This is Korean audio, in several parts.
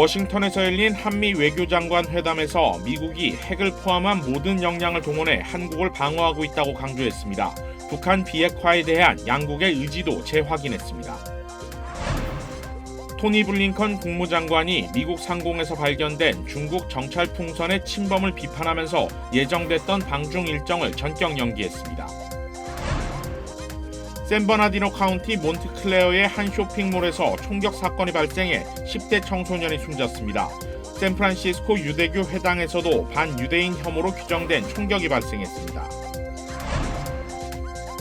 워싱턴에서 열린 한미 외교장관 회담에서 미국이 핵을 포함한 모든 역량을 동원해 한국을 방어하고 있다고 강조했습니다. 북한 비핵화에 대한 양국의 의지도 재확인했습니다. 토니 블링컨 국무장관이 미국 상공에서 발견된 중국 정찰 풍선의 침범을 비판하면서 예정됐던 방중 일정을 전격 연기했습니다. 샌버나디노 카운티 몬트클레어의 한 쇼핑몰에서 총격 사건이 발생해 10대 청소년이 숨졌습니다. 샌프란시스코 유대교 회당에서도 반유대인 혐오로 규정된 총격이 발생했습니다.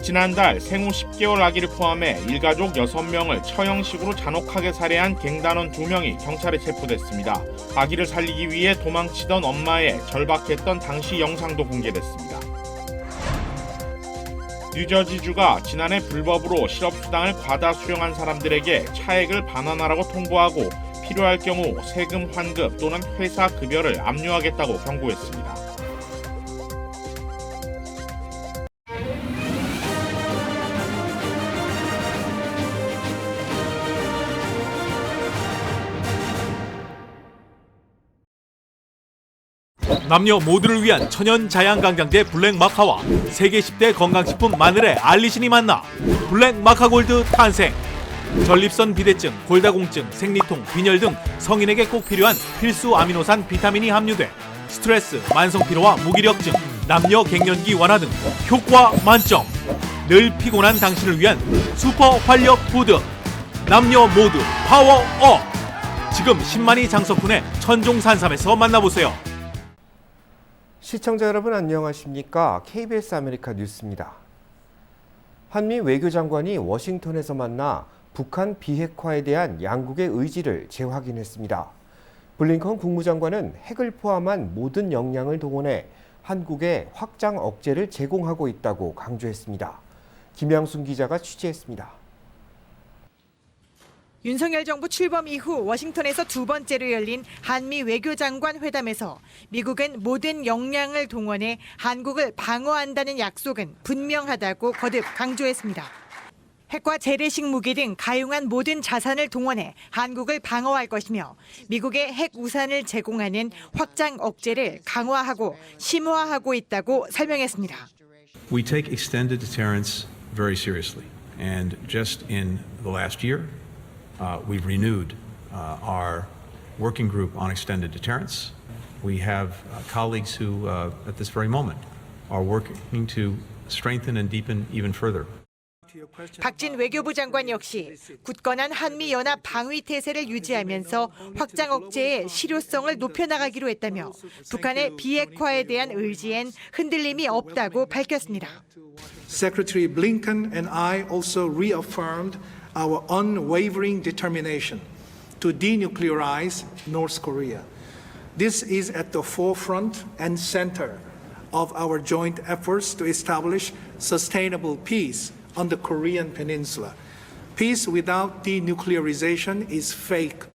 지난달 생후 10개월 아기를 포함해 일가족 6명을 처형식으로 잔혹하게 살해한 갱단원 2명이 경찰에 체포됐습니다. 아기를 살리기 위해 도망치던 엄마의 절박했던 당시 영상도 공개됐습니다. 뉴저지주가 지난해 불법으로 실업수당을 과다 수령한 사람들에게 차액을 반환하라고 통보하고 필요할 경우 세금 환급 또는 회사 급여를 압류하겠다고 경고했습니다. 남녀 모두를 위한 천연 자양 강장제 블랙 마카와 세계 10대 건강식품 마늘의 알리신이 만나 블랙 마카 골드 탄생. 전립선 비대증, 골다공증, 생리통, 빈혈 등 성인에게 꼭 필요한 필수 아미노산 비타민이 함유돼 스트레스, 만성 피로와 무기력증, 남녀 갱년기 완화 등 효과 만점. 늘 피곤한 당신을 위한 슈퍼 활력 푸드. 남녀 모두 파워업. 지금 10만이 장석훈의 천종산삼에서 만나보세요 시청자 여러분 안녕하십니까? KBS 아메리카 뉴스입니다. 한미 외교장관이 워싱턴에서 만나 북한 비핵화에 대한 양국의 의지를 재확인했습니다. 블링컨 국무장관은 핵을 포함한 모든 역량을 동원해 한국에 확장 억제를 제공하고 있다고 강조했습니다. 김양순 기자가 취재했습니다. 윤석열 정부 출범 이후 워싱턴에서 두 번째로 열린 한미 외교장관 회담에서 미국은 모든 역량을 동원해 한국을 방어한다는 약속은 분명하다고 거듭 강조했습니다. 핵과 재래식 무기 등 가용한 모든 자산을 동원해 한국을 방어할 것이며 미국의 핵 우산을 제공하는 확장 억제를 강화하고 심화하고 있다고 설명했습니다. We take extended deterrence very seriously. And just in the last year, uh, we've renewed uh, our working group on extended deterrence. We have uh, colleagues who, uh, at this very moment, are working to strengthen and deepen even further. 박진 외교부 장관 역시 굳건한 한미 연합 방위 태세를 유지하면서 확장 억제의 실효성을 높여나가기로 했다며 북한의 비핵화에 대한 의지엔 흔들림이 없다고 밝혔습니다. Secretary Blinken and I also reaffirmed our unwavering determination to denuclearize North Korea. This is at the forefront and center of our joint efforts to establish sustainable peace on the Korean Peninsula. Peace without denuclearization is fake.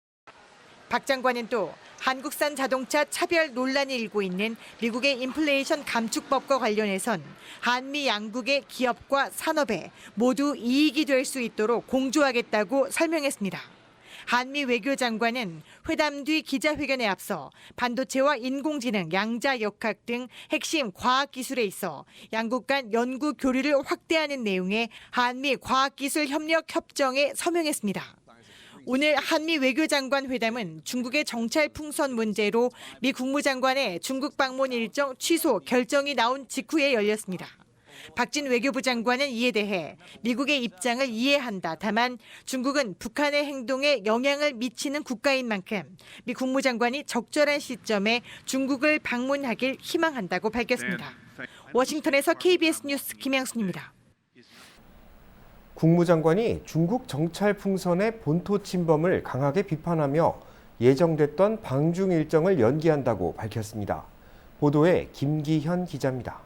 박 장관은 또 한국산 자동차 차별 논란이 일고 있는 미국의 인플레이션 감축법과 관련해선 한미 양국의 기업과 산업에 모두 이익이 될 수 있도록 공조하겠다고 설명했습니다. 한미 외교장관은 회담 뒤 기자회견에 앞서 반도체와 인공지능, 양자 역학 등 핵심 과학기술에 있어 양국 간 연구 교류를 확대하는 내용의 한미 과학기술 협력 협정에 서명했습니다. 오늘 한미 외교장관 회담은 중국의 정찰 풍선 문제로 미 국무장관의 중국 방문 일정 취소 결정이 나온 직후에 열렸습니다. 박진 외교부 장관은 이에 대해 미국의 입장을 이해한다. 다만 중국은 북한의 행동에 영향을 미치는 국가인 만큼 미 국무장관이 적절한 시점에 중국을 방문하길 희망한다고 밝혔습니다. 워싱턴에서 KBS 뉴스 김양순입니다. 국무장관이 중국 정찰 풍선의 본토 침범을 강하게 비판하며 예정됐던 방중 일정을 연기한다고 밝혔습니다. 보도에 김기현 기자입니다.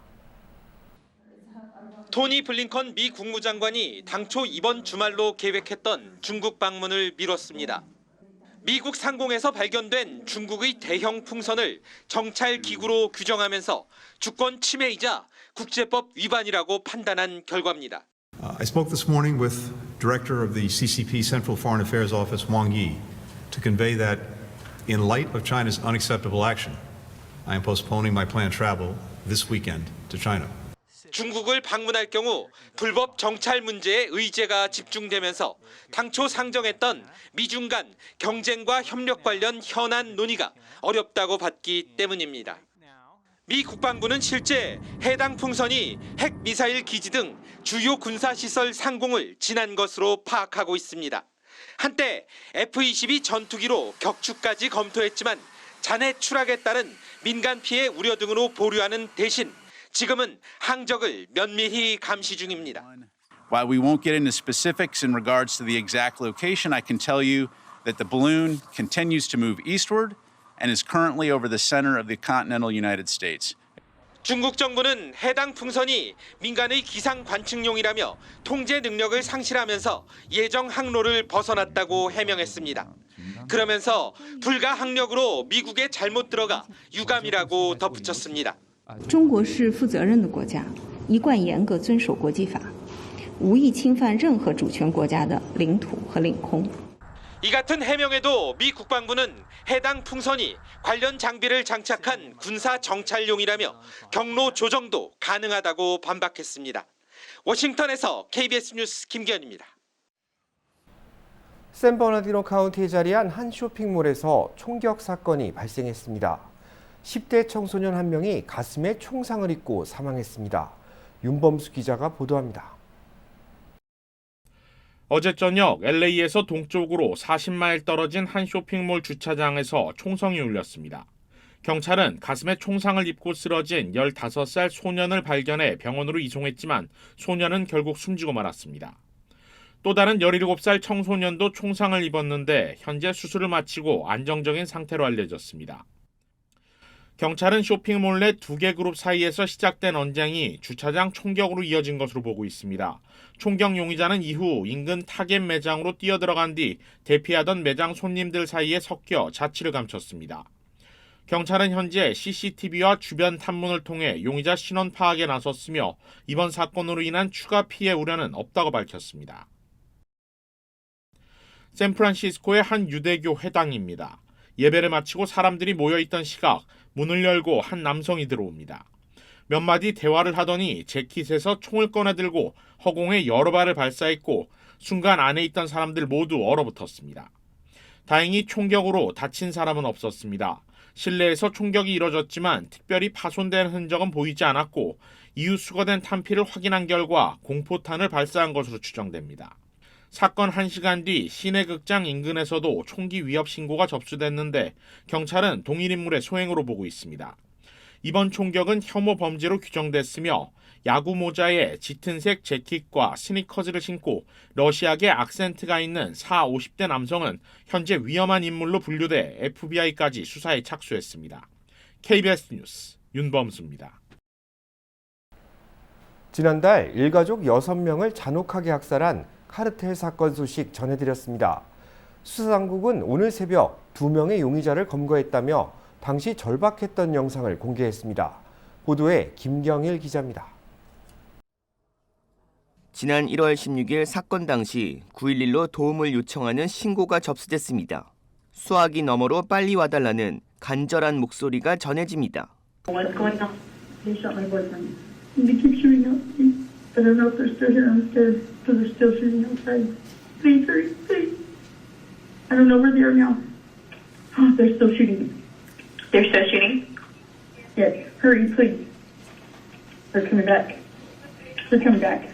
토니 블링컨 미 국무장관이 당초 이번 주말로 계획했던 중국 방문을 미뤘습니다. 미국 상공에서 발견된 중국의 대형 풍선을 정찰 기구로 규정하면서 주권 침해이자 국제법 위반이라고 판단한 결과입니다. Uh, I spoke this morning with Director of the CCP Central Foreign Affairs Office, Wang Yi, to convey that In light of China's unacceptable action, I am postponing my planned travel this weekend to China. 중국을 방문할 경우 불법 정찰 문제에 의제가 집중되면서 당초 상정했던 미중 간 경쟁과 협력 관련 현안 논의가 어렵다고 봤기 때문입니다. 미 국방부는 실제 해당 풍선이 핵 미사일 기지 등 주요 군사 시설 상공을 지난 것으로 파악하고 있습니다. 한때 F-22 전투기로 격추까지 검토했지만 잔해 추락에 따른 민간 피해 우려 등으로 보류하는 대신 지금은 항적을 면밀히 감시 중입니다. While we won't get into specifics in regards to the exact location, I can tell you that the balloon continues to move eastward and is currently over the center of the continental United States. 중국 정부는 해당 풍선이 민간의 기상 관측용이라며 통제 능력을 상실하면서 예정 항로를 벗어났다고 해명했습니다. 그러면서 불가 항력으로 미국에 잘못 들어가 유감이라고 덧붙였습니다. 中国是负责任的国家，一贯严格遵守国际法，无意侵犯任何主权国家的领土和领空。 이 같은 해명에도 미 국방부는 해당 풍선이 관련 장비를 장착한 군사 정찰용이라며 경로 조정도 가능하다고 반박했습니다. 워싱턴에서 KBS 뉴스 김기현입니다. 샌버나디노 카운티에 자리한 한 쇼핑몰에서 총격 사건이 발생했습니다. 10대 청소년 한 명이 가슴에 총상을 입고 사망했습니다. 윤범수 기자가 보도합니다. 어제 저녁 LA에서 동쪽으로 40마일 떨어진 한 쇼핑몰 주차장에서 총성이 울렸습니다. 경찰은 가슴에 총상을 입고 쓰러진 15살 소년을 발견해 병원으로 이송했지만 소년은 결국 숨지고 말았습니다. 또 다른 17살 청소년도 총상을 입었는데 현재 수술을 마치고 안정적인 상태로 알려졌습니다. 경찰은 쇼핑몰 내 두 개 그룹 사이에서 시작된 언쟁이 주차장 총격으로 이어진 것으로 보고 있습니다. 총격 용의자는 이후 인근 타겟 매장으로 뛰어들어간 뒤 대피하던 매장 손님들 사이에 섞여 자취를 감췄습니다. 경찰은 현재 CCTV와 주변 탐문을 통해 용의자 신원 파악에 나섰으며 이번 사건으로 인한 추가 피해 우려는 없다고 밝혔습니다. 샌프란시스코의 한 유대교 회당입니다. 예배를 마치고 사람들이 모여있던 시각 문을 열고 한 남성이 들어옵니다. 몇 마디 대화를 하더니 재킷에서 총을 꺼내들고 허공에 여러 발을 발사했고 순간 안에 있던 사람들 모두 얼어붙었습니다. 다행히 총격으로 다친 사람은 없었습니다. 실내에서 총격이 이뤄졌지만 특별히 파손된 흔적은 보이지 않았고 이후 수거된 탄피를 확인한 결과 공포탄을 발사한 것으로 추정됩니다. 사건 1시간 뒤 시내 극장 인근에서도 총기 위협 신고가 접수됐는데 경찰은 동일 인물의 소행으로 보고 있습니다. 이번 총격은 혐오 범죄로 규정됐으며 야구 모자에 짙은색 재킷과 스니커즈를 신고 러시아계 악센트가 있는 4, 50대 남성은 현재 위험한 인물로 분류돼 FBI까지 수사에 착수했습니다. KBS 뉴스 윤범수입니다. 지난달 일가족 6명을 잔혹하게 학살한 카르텔 사건 소식 전해드렸습니다. 수사당국은 오늘 새벽 두 명의 용의자를 검거했다며 당시 절박했던 영상을 공개했습니다. 보도에 김경일 기자입니다. 지난 1월 16일 사건 당시 911로 도움을 요청하는 신고가 접수됐습니다. 수화기 너머로 빨리 와달라는 간절한 목소리가 전해집니다. What's going on? They shot my boyfriend. They keep shooting outside. I don't know if they're still here downstairs, but they're still shooting outside. Please hurry, please. I don't know where they are now. Oh, they're still shooting. They're still shooting? Yes, hurry, please. They're coming back. They're coming back.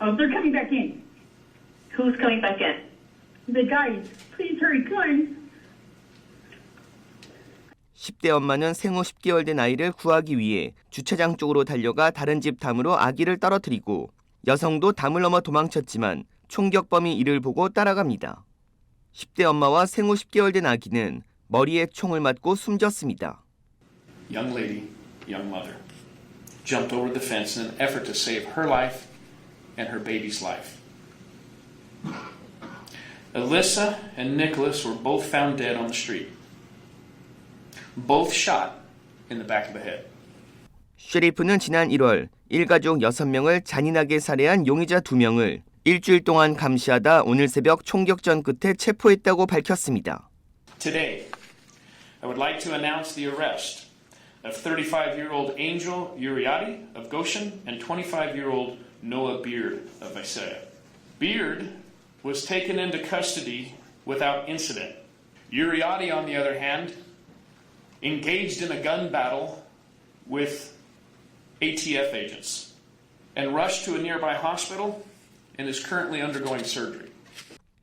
Oh, they're coming back in. Who's coming back in? The guys. Please hurry, come on. 10대 엄마는 생후 10개월 된 아이를 구하기 위해 주차장 쪽으로 달려가 다른 집 담으로 아기를 떨어뜨리고 여성도 담을 넘어 도망쳤지만 총격범이 이를 보고 따라갑니다. 10대 엄마와 생후 10개월 된 아기는 머리에 총을 맞고 숨졌습니다. young lady, young mother, jumped over the fence in an effort to save her life and her baby's life. Alyssa and Nicholas were both found dead on the street, both shot in the back of the head. 쉐리프는 지난 1월 일가족 6명을 잔인하게 살해한 용의자 2명을 일주일 동안 감시하다 오늘 새벽 총격전 끝에 체포했다고 밝혔습니다. Today, I would like to announce the arrest of 35-year-old Angel Uriadi of Goshen and 25-year-old Noah Beard of Isaiah. Beard was taken into custody without incident. Uriadi, on the other hand, engaged in a gun battle with ATF agents and rushed to a nearby hospital and is currently undergoing surgery.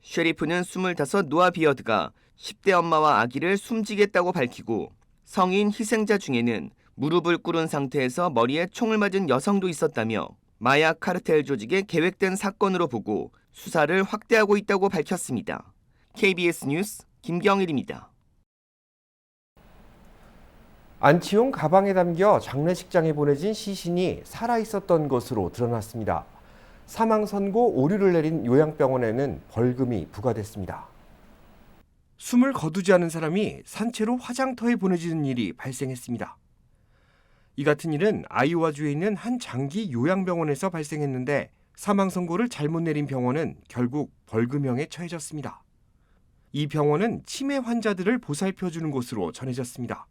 쉐리프는 25 노아 비어드가 10대 엄마와 아기를 숨지겠다고 밝히고 성인 희생자 중에는 무릎을 꿇은 상태에서 머리에 총을 맞은 여성도 있었다며 마약 카르텔 조직의 계획된 사건으로 보고 수사를 확대하고 있다고 밝혔습니다. KBS 뉴스 김경일입니다. 안치홍 가방에 담겨 장례식장에 보내진 시신이 살아 있었던 것으로 드러났습니다. 사망 선고 오류를 내린 요양병원에는 벌금이 부과됐습니다. 숨을 거두지 않은 사람이 산채로 화장터에 보내지는 일이 발생했습니다. 이 같은 일은 아이오와주에 있는 한 장기 요양병원에서 발생했는데 사망 선고를 잘못 내린 병원은 결국 벌금형에 처해졌습니다. 이 병원은 치매 환자들을 보살펴주는 곳으로 전해졌습니다.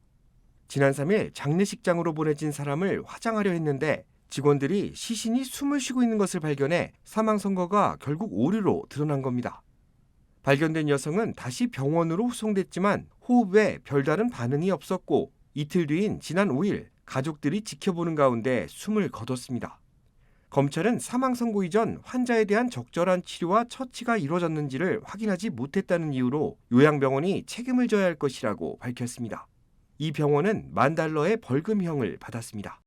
지난 3일 장례식장으로 보내진 사람을 화장하려 했는데 직원들이 시신이 숨을 쉬고 있는 것을 발견해 사망 선고가 결국 오류로 드러난 겁니다. 발견된 여성은 다시 병원으로 후송됐지만 호흡에 별다른 반응이 없었고 이틀 뒤인 지난 5일 가족들이 지켜보는 가운데 숨을 거뒀습니다. 검찰은 사망 선고 이전 환자에 대한 적절한 치료와 처치가 이루어졌는지를 확인하지 못했다는 이유로 요양병원이 책임을 져야 할 것이라고 밝혔습니다. 이 병원은 만 달러의 벌금형을 받았습니다.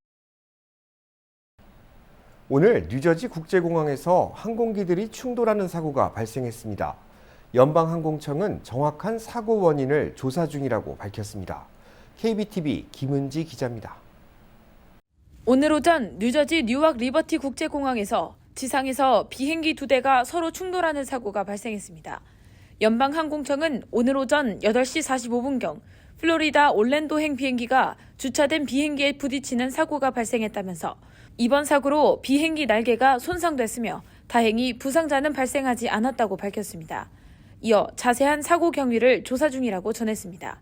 오늘 뉴저지 국제공항에서 항공기들이 충돌하는 사고가 발생했습니다. 연방항공청은 정확한 사고 원인을 조사 중이라고 밝혔습니다. KBTV 김은지 기자입니다. 오늘 오전 뉴저지 뉴악 리버티 국제공항에서 지상에서 비행기 두 대가 서로 충돌하는 사고가 발생했습니다. 연방항공청은 오늘 오전 8시 45분경 플로리다 올랜도행 비행기가 주차된 비행기에 부딪히는 사고가 발생했다면서 이번 사고로 비행기 날개가 손상됐으며 다행히 부상자는 발생하지 않았다고 밝혔습니다. 이어 자세한 사고 경위를 조사 중이라고 전했습니다.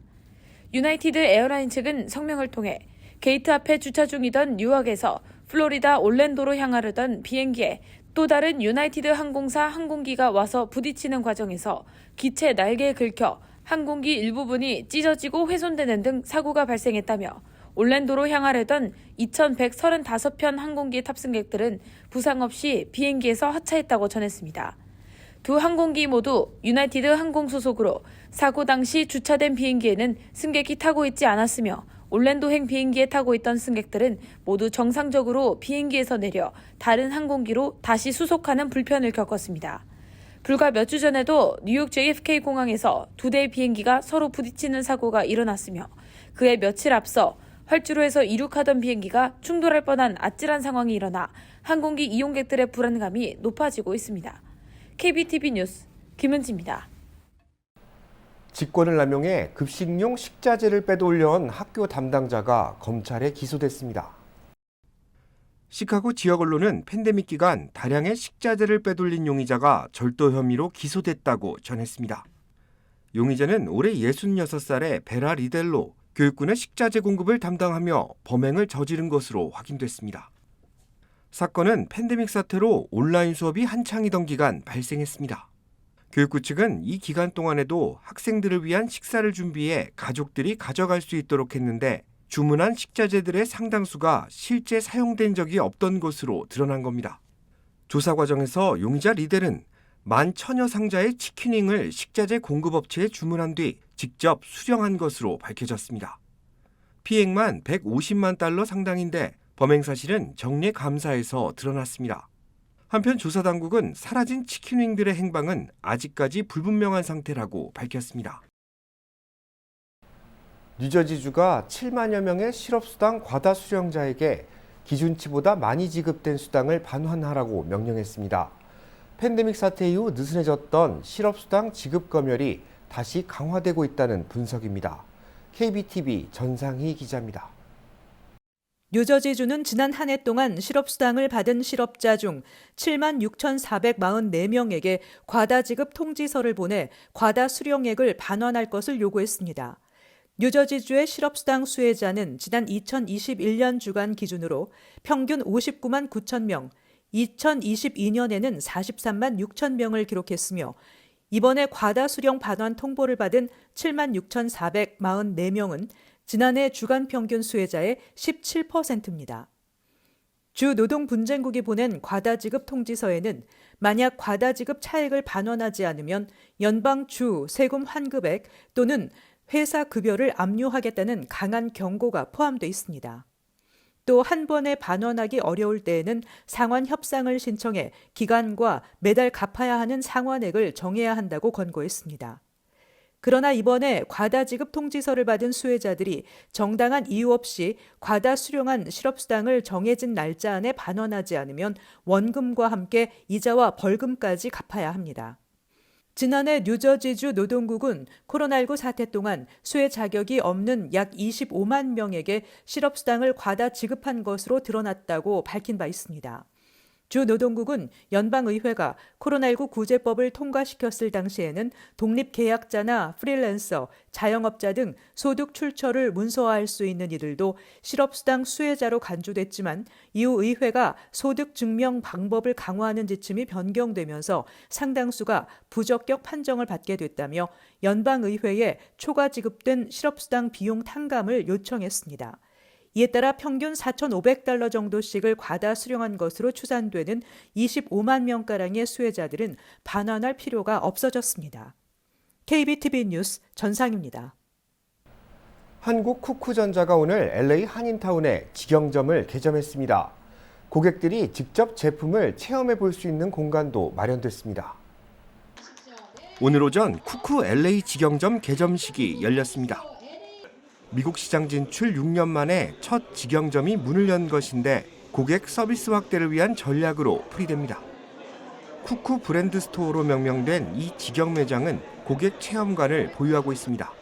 유나이티드 에어라인 측은 성명을 통해 게이트 앞에 주차 중이던 뉴욕에서 플로리다 올랜도로 향하려던 비행기에 또 다른 유나이티드 항공사 항공기가 와서 부딪히는 과정에서 기체 날개에 긁혀 항공기 일부분이 찢어지고 훼손되는 등 사고가 발생했다며 올랜도로 향하려던 2,135편 항공기 탑승객들은 부상 없이 비행기에서 하차했다고 전했습니다. 두 항공기 모두 유나이티드 항공 소속으로 사고 당시 주차된 비행기에는 승객이 타고 있지 않았으며 올랜도행 비행기에 타고 있던 승객들은 모두 정상적으로 비행기에서 내려 다른 항공기로 다시 수속하는 불편을 겪었습니다. 불과 몇 주 전에도 뉴욕 JFK 공항에서 두 대의 비행기가 서로 부딪히는 사고가 일어났으며 그에 며칠 앞서 활주로에서 이륙하던 비행기가 충돌할 뻔한 아찔한 상황이 일어나 항공기 이용객들의 불안감이 높아지고 있습니다. KBTV 뉴스 김은지입니다. 직권을 남용해 급식용 식자재를 빼돌려온 학교 담당자가 검찰에 기소됐습니다. 시카고 지역 언론은 팬데믹 기간 다량의 식자재를 빼돌린 용의자가 절도 혐의로 기소됐다고 전했습니다. 용의자는 올해 66살의 베라 리델로 교육군의 식자재 공급을 담당하며 범행을 저지른 것으로 확인됐습니다. 사건은 팬데믹 사태로 온라인 수업이 한창이던 기간 발생했습니다. 교육부 측은 이 기간 동안에도 학생들을 위한 식사를 준비해 가족들이 가져갈 수 있도록 했는데 주문한 식자재들의 상당수가 실제 사용된 적이 없던 것으로 드러난 겁니다. 조사 과정에서 용의자 리델은 만 천여 상자의 치킨윙을 식자재 공급업체에 주문한 뒤 직접 수령한 것으로 밝혀졌습니다. 피해액만 150만 달러 상당인데 범행 사실은 정례 감사에서 드러났습니다. 한편 조사 당국은 사라진 치킨윙들의 행방은 아직까지 불분명한 상태라고 밝혔습니다. 뉴저지주가 7만여 명의 실업수당 과다 수령자에게 기준치보다 많이 지급된 수당을 반환하라고 명령했습니다. 팬데믹 사태 이후 느슨해졌던 실업수당 지급 검열이 다시 강화되고 있다는 분석입니다. KBTV 전상희 기자입니다. 뉴저지주는 지난 한 해 동안 실업수당을 받은 실업자 중 7만 6,444명에게 과다 지급 통지서를 보내 과다 수령액을 반환할 것을 요구했습니다. 뉴저지주의 실업수당 수혜자는 지난 2021년 주간 기준으로 평균 59만 9천 명, 2022년에는 43만 6천 명을 기록했으며 이번에 과다 수령 반환 통보를 받은 7만 6,444명은 지난해 주간 평균 수혜자의 17%입니다. 주 노동 분쟁국이 보낸 과다 지급 통지서에는 만약 과다 지급 차액을 반환하지 않으면 연방 주 세금 환급액 또는 회사 급여를 압류하겠다는 강한 경고가 포함되어 있습니다. 또 한 번에 반환하기 어려울 때에는 상환 협상을 신청해 기간과 매달 갚아야 하는 상환액을 정해야 한다고 권고했습니다. 그러나 이번에 과다 지급 통지서를 받은 수혜자들이 정당한 이유 없이 과다 수령한 실업수당을 정해진 날짜 안에 반환하지 않으면 원금과 함께 이자와 벌금까지 갚아야 합니다. 지난해 뉴저지주 노동국은 코로나19 사태 동안 수혜 자격이 없는 약 25만 명에게 실업수당을 과다 지급한 것으로 드러났다고 밝힌 바 있습니다. 주 노동국은 연방의회가 코로나19 구제법을 통과시켰을 당시에는 독립계약자나 프리랜서, 자영업자 등 소득 출처를 문서화할 수 있는 이들도 실업수당 수혜자로 간주됐지만 이후 의회가 소득 증명 방법을 강화하는 지침이 변경되면서 상당수가 부적격 판정을 받게 됐다며 연방의회에 초과 지급된 실업수당 비용 탕감을 요청했습니다. 이에 따라 평균 4,500달러 정도씩을 과다 수령한 것으로 추산되는 25만 명가량의 수혜자들은 반환할 필요가 없어졌습니다. KBTV 뉴스 전상입니다. 한국 쿠쿠전자가 오늘 LA 한인타운에 직영점을 개점했습니다. 고객들이 직접 제품을 체험해 볼 수 있는 공간도 마련됐습니다. 오늘 오전 쿠쿠 LA 직영점 개점식이 열렸습니다. 미국 시장 진출 6년 만에 첫 직영점이 문을 연 것인데 고객 서비스 확대를 위한 전략으로 풀이됩니다. 쿠쿠 브랜드 스토어로 명명된 이 직영 매장은 고객 체험관을 보유하고 있습니다.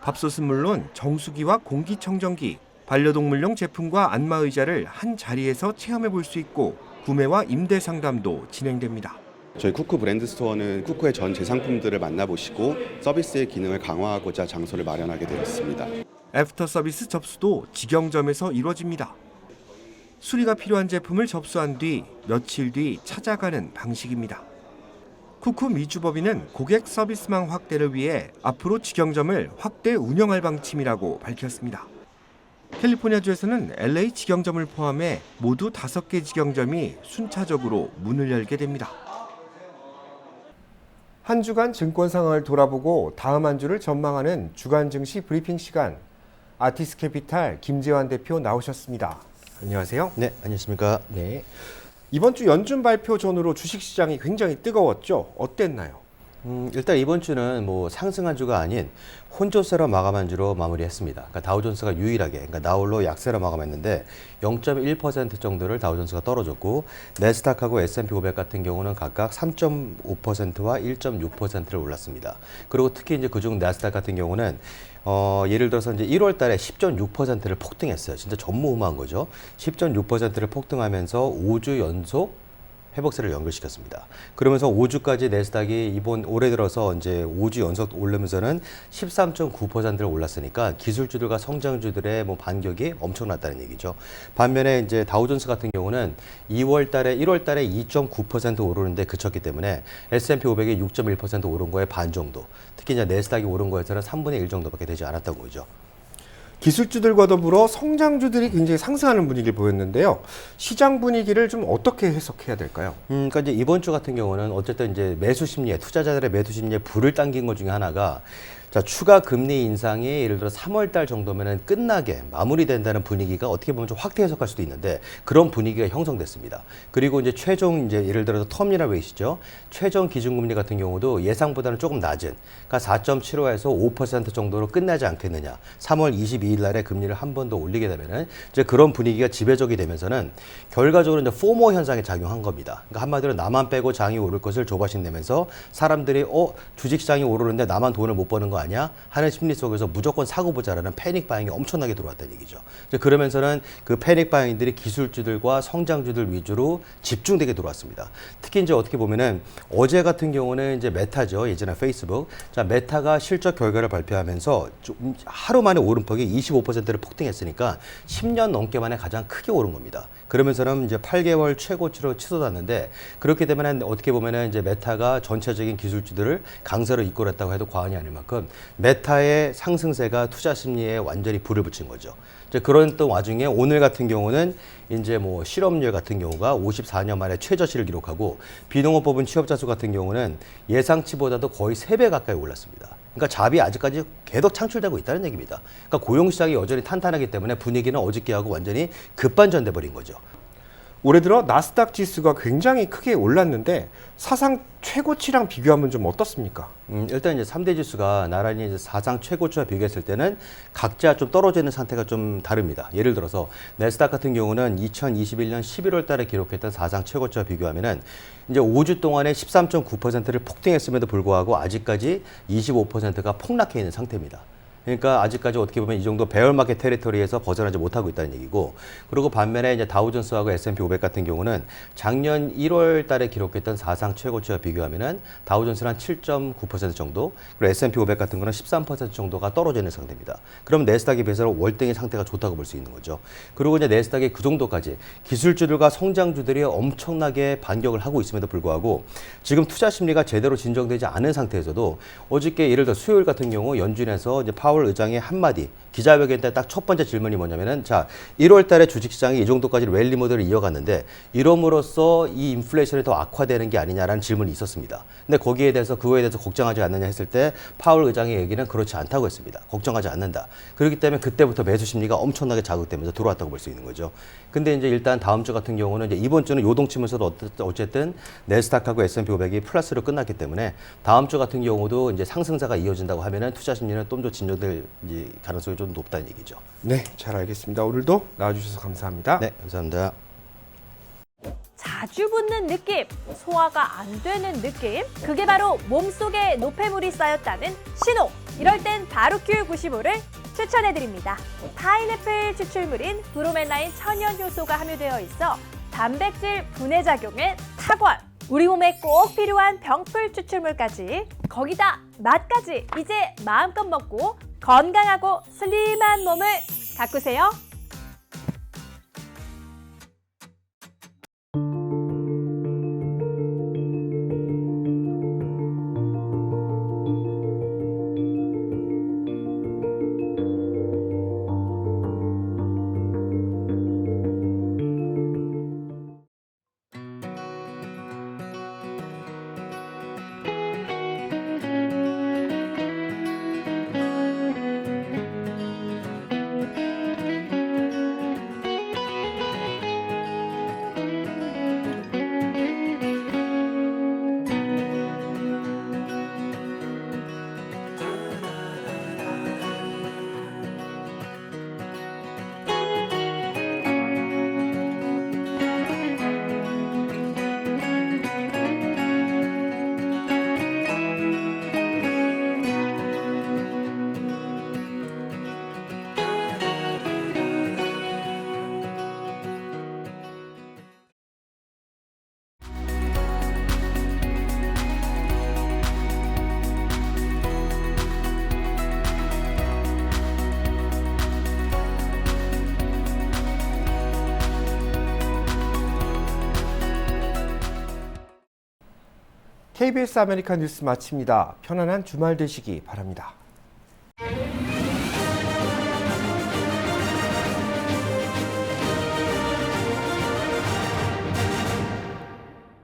밥솥은 물론 정수기와 공기청정기, 반려동물용 제품과 안마의자를 한 자리에서 체험해 볼 수 있고 구매와 임대 상담도 진행됩니다. 저희 쿠쿠 브랜드 스토어는 쿠쿠의 전 제상품들을 만나보시고 서비스의 기능을 강화하고자 장소를 마련하게 되었습니다. 애프터 서비스 접수도 직영점에서 이루어집니다. 수리가 필요한 제품을 접수한 뒤 며칠 뒤 찾아가는 방식입니다. 쿠쿠 미주법인은 고객 서비스망 확대를 위해 앞으로 직영점을 확대 운영할 방침이라고 밝혔습니다. 캘리포니아주에서는 LA 직영점을 포함해 모두 5개 직영점이 순차적으로 문을 열게 됩니다. 한 주간 증권 상황을 돌아보고 다음 한 주를 전망하는 주간 증시 브리핑 시간 아티스 캐피탈 김재환 대표 나오셨습니다. 안녕하세요. 네, 안녕하십니까. 네. 이번 주 연준 발표 전후로 주식 시장이 굉장히 뜨거웠죠. 어땠나요? 음, 일단 이번 주는 뭐 상승한 주가 아닌 혼조세로 마감한 주로 마무리했습니다. 그러니까 다우존스가 유일하게 그러니까 나홀로 약세로 마감했는데 0.1% 정도를 다우존스가 떨어졌고 네스닥하고 S&P 500 같은 경우는 각각 3.5%와 1.6%를 올랐습니다. 그리고 특히 이제 그중 나스닥 같은 경우는 어, 예를 들어서 이제 1월 달에 10.6%를 폭등했어요. 진짜 전무후무한 거죠. 10.6%를 폭등하면서 5주 연속 회복세를 연결시켰습니다. 그러면서 5주까지 네스닥이 이번 올해 들어서 이제 5주 연속 오르면서는 13.9%를 올랐으니까 기술주들과 성장주들의 뭐 반격이 엄청났다는 얘기죠. 반면에 이제 다우존스 같은 경우는 2월 달에 1월 달에 2.9% 오르는데 그쳤기 때문에 S&P 500이 6.1% 오른 거에 반 정도. 특히 이제 네스닥이 오른 거에서는 3분의 1 정도밖에 되지 않았던 거죠. 기술주들과 더불어 성장주들이 굉장히 상승하는 분위기를 보였는데요. 시장 분위기를 좀 어떻게 해석해야 될까요? 음, 그러니까 이제 이번 주 같은 경우는 어쨌든 이제 매수 심리에 투자자들의 매수 심리에 불을 당긴 것 중에 하나가 자, 추가 금리 인상이 예를 들어 3월 달 정도면은 끝나게 마무리된다는 분위기가 어떻게 보면 좀 확대 해석할 수도 있는데 그런 분위기가 형성됐습니다. 그리고 이제 최종 이제 예를 들어서 터미널 레이시죠. 최종 기준금리 같은 경우도 예상보다는 조금 낮은 그러니까 4.75에서 5% 정도로 끝나지 않겠느냐. 3월 22일 날에 금리를 한 번 더 올리게 되면은 이제 그런 분위기가 지배적이 되면서는 결과적으로 이제 포모 현상이 작용한 겁니다. 그러니까 한마디로 나만 빼고 장이 오를 것을 조바심 내면서 사람들이 어 주식 시장이 오르는데 나만 돈을 못 버는 거거 아니야? 하는 심리 속에서 무조건 사고 보자라는 패닉 바잉이 엄청나게 들어왔다는 얘기죠. 그러면서는 그 패닉 바잉들이 기술주들과 성장주들 위주로 집중되게 들어왔습니다. 특히 이제 어떻게 보면은 어제 같은 경우는 이제 메타죠. 예전에 페이스북. 자, 메타가 실적 결과를 발표하면서 좀 하루 만에 오름폭이 25%를 폭등했으니까 10년 넘게 만에 가장 크게 오른 겁니다. 그러면서는 이제 8개월 최고치로 치솟았는데 그렇게 되면 어떻게 보면은 이제 메타가 전체적인 기술주들을 강세로 이끌었다고 해도 과언이 아닐 만큼 메타의 상승세가 투자 심리에 완전히 불을 붙인 거죠. 이제 그런 또 와중에 오늘 같은 경우는 이제 뭐 실업률 같은 경우가 54년 만에 최저치를 기록하고 비농업 법인 취업자 수 같은 경우는 예상치보다도 거의 3배 가까이 올랐습니다. 그러니까 잡이 아직까지 계속 창출되고 있다는 얘기입니다. 그러니까 고용 시장이 여전히 탄탄하기 때문에 분위기는 어저께하고 완전히 급반전돼 버린 거죠. 올해 들어 나스닥 지수가 굉장히 크게 올랐는데 사상 최고치랑 비교하면 좀 어떻습니까? 음, 일단 이제 3대 지수가 나란히 이제 사상 최고치와 비교했을 때는 각자 좀 떨어져 있는 상태가 좀 다릅니다. 예를 들어서 네스닥 같은 경우는 2021년 11월 달에 기록했던 사상 최고치와 비교하면은 이제 5주 동안에 13.9%를 폭등했음에도 불구하고 아직까지 25%가 폭락해 있는 상태입니다. 그러니까 아직까지 어떻게 보면 이 정도 배열마켓 테리토리에서 벗어나지 못하고 있다는 얘기고 그리고 반면에 이제 다우존스하고 S&P 500 같은 경우는 작년 1월 달에 기록했던 사상 최고치와 비교하면은 다우존스는 한 7.9% 정도 그리고 S&P 500 같은 거는 13% 정도가 떨어져 있는 상태입니다. 그럼 네스닥에 비해서는 월등히 상태가 좋다고 볼 수 있는 거죠. 그리고 이제 네스닥이 그 정도까지 기술주들과 성장주들이 엄청나게 반격을 하고 있음에도 불구하고 지금 투자 심리가 제대로 진정되지 않은 상태에서도 어저께 예를 들어 수요일 같은 경우 연준에서 이제 파월 의장의 한마디 기자회견 때 딱 첫 번째 질문이 뭐냐면은 자 1월 달에 주식시장이 이 정도까지 랠리 모델을 이어갔는데 이럼으로써 이 인플레이션이 더 악화되는 게 아니냐라는 질문이 있었습니다. 근데 거기에 대해서 그거에 대해서 걱정하지 않느냐 했을 때 파월 의장의 얘기는 그렇지 않다고 했습니다. 걱정하지 않는다. 그렇기 때문에 그때부터 매수 심리가 엄청나게 자극되면서 들어왔다고 볼 수 있는 거죠. 근데 이제 일단 다음 주 같은 경우는 이제 이번 주는 요동치면서도 어쨌든 네스닥하고 S&P 500이 플러스로 끝났기 때문에 다음 주 같은 경우도 이제 상승사가 이어진다고 하면은 투자 심리는 좀 더 진정될 이제 가능성이 좀 높다는 얘기죠. 네, 잘 알겠습니다. 오늘도 나와주셔서 감사합니다. 네, 감사합니다. 자주 붙는 느낌, 소화가 안 되는 느낌, 그게 바로 몸속에 노폐물이 쌓였다는 신호. 이럴 땐 바로큐 95를 추천해드립니다. 파인애플 추출물인 브로멜라인 천연 효소가 함유되어 있어 단백질 분해 작용에 탁월. 우리 몸에 꼭 필요한 병풀 추출물까지 거기다 맛까지 이제 마음껏 먹고 건강하고 슬림한 몸을 가꾸세요. KBS 아메리카 뉴스 마칩니다. 편안한 주말 되시기 바랍니다.